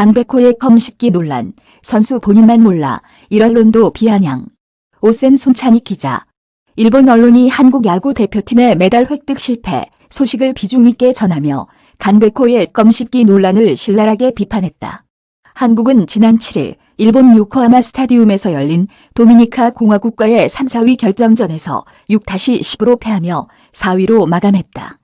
강백호의 검식기 논란, 선수 본인만 몰라, 일언론도 비아냥. 오센 손찬익 기자. 일본 언론이 한국 야구 대표팀의 메달 획득 실패 소식을 비중 있게 전하며 강백호의 검식기 논란을 신랄하게 비판했다. 한국은 지난 7일 일본 요코하마 스타디움에서 열린 도미니카 공화국과의 3, 4위 결정전에서 6-10으로 패하며 4위로 마감했다.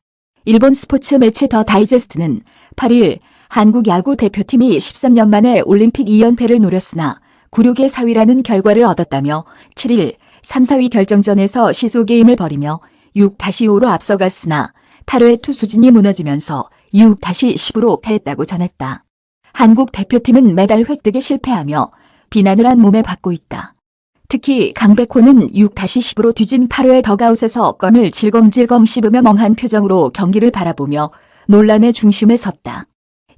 일본 스포츠 매체 더 다이제스트는 8일 한국 야구 대표팀이 13년 만에 올림픽 2연패를 노렸으나 96의 4위라는 결과를 얻었다며 7일 3, 4위 결정전에서 시소게임을 벌이며 6-5로 앞서갔으나 8회 투수진이 무너지면서 6-10으로 패했다고 전했다. 한국 대표팀은 메달 획득에 실패하며 비난을 한 몸에 받고 있다. 특히 강백호는 6-10으로 뒤진 8회 더가웃에서 건을 질겅질겅 씹으며 멍한 표정으로 경기를 바라보며 논란의 중심에 섰다.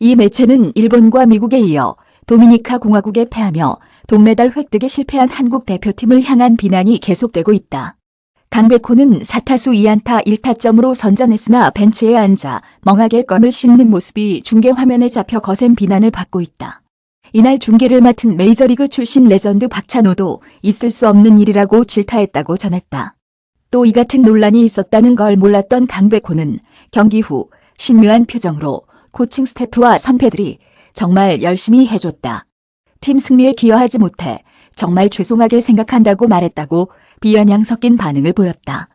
이 매체는 일본과 미국에 이어 도미니카 공화국에 패하며 동메달 획득에 실패한 한국 대표팀을 향한 비난이 계속되고 있다. 강백호는 4타수 2안타 1타점으로 선전했으나 벤치에 앉아 멍하게 껌을 씹는 모습이 중계 화면에 잡혀 거센 비난을 받고 있다. 이날 중계를 맡은 메이저리그 출신 레전드 박찬호도 있을 수 없는 일이라고 질타했다고 전했다. 또 이 같은 논란이 있었다는 걸 몰랐던 강백호는 경기 후 신묘한 표정으로 코칭 스태프와 선배들이 정말 열심히 해줬다. 팀 승리에 기여하지 못해 정말 죄송하게 생각한다고 말했다고 비아냥 섞인 반응을 보였다.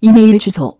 이메일 주소